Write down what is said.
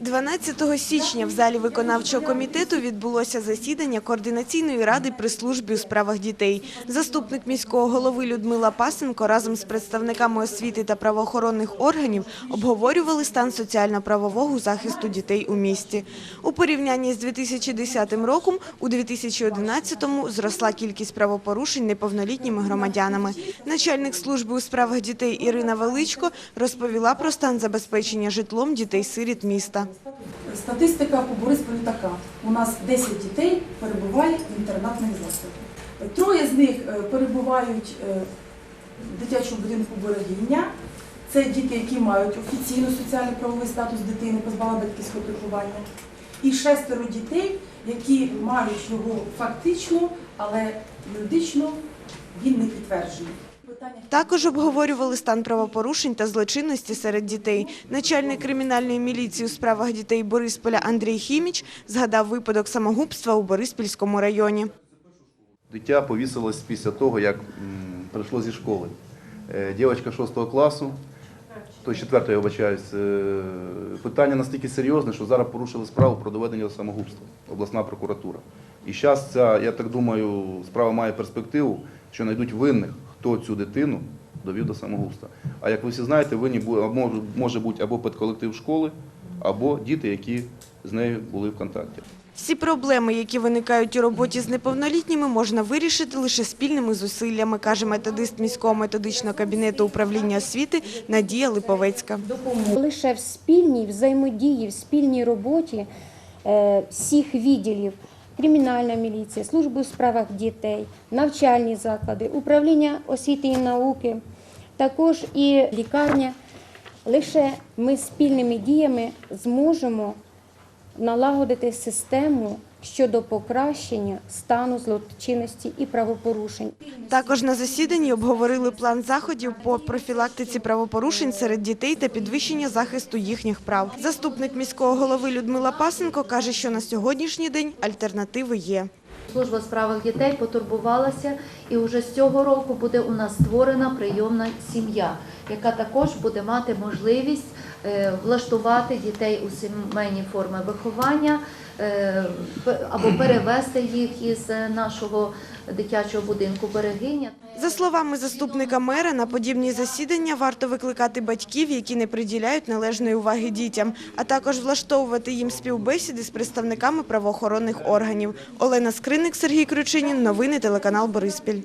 12 січня в залі виконавчого комітету відбулося засідання координаційної ради при службі у справах дітей. Заступник міського голови Людмила Пасенко разом з представниками освіти та правоохоронних органів обговорювали стан соціально-правового захисту дітей у місті. У порівнянні з 2010 роком у 2011-му зросла кількість правопорушень неповнолітніми громадянами. Начальник служби у справах дітей Ірина Величко розповіла про стан забезпечення житлом дітей-сиріт міста. Статистика по Борисполю така. У нас 10 дітей перебуває в інтернатних закладах. Троє з них е, перебувають е, в дитячому будинку берегіння. Це діти, які мають офіційно соціально-правовий статус дитини, позбавлення батьківського піклування. І шестеро дітей, які мають його фактично, але юридично він не підтверджений. Також обговорювали стан правопорушень та злочинності серед дітей. Начальник кримінальної міліції у справах дітей Борисполя Андрій Хіміч згадав випадок самогубства у Бориспільському районі. Дитя повісилось після того, як прийшло зі школи. Е, Дівчинка 6 класу, то 4 я вибачаюсь, е, питання настільки серйозне, що зараз порушили справу про доведення до самогубства, обласна прокуратура. І зараз ця, я так думаю, справа має перспективу, що знайдуть винних, хто цю дитину довів до самогубства. А як ви всі знаєте, винні бу- може бути або педколектив школи, або діти, які з нею були в контакті. Всі проблеми, які виникають у роботі з неповнолітніми, можна вирішити лише спільними зусиллями, каже методист міського методичного кабінету управління освіти Надія Липовецька. Лише в спільній взаємодії, в спільній роботі е, всіх відділів кримінальна міліція, служби у справах дітей, навчальні заклади, управління освіти і науки, також і лікарня. Лише ми спільними діями зможемо налагодити систему щодо покращення стану злочинності і правопорушень. Також на засіданні обговорили план заходів по профілактиці правопорушень серед дітей та підвищення захисту їхніх прав. Заступник міського голови Людмила Пасенко каже, що на сьогоднішній день альтернативи є. Служба у справах дітей потурбувалася, і вже з цього року буде у нас створена прийомна сім'я, яка також буде мати можливість е, влаштувати дітей у сімейні форми виховання е, або перевести їх із е, нашого дитячого будинку берегиня. За словами заступника мера, на подібні засідання варто викликати батьків, які не приділяють належної уваги дітям, а також влаштовувати їм співбесіди з представниками правоохоронних органів. Олена Скриник, Сергій Крючинін. Новини телеканал Бориспіль.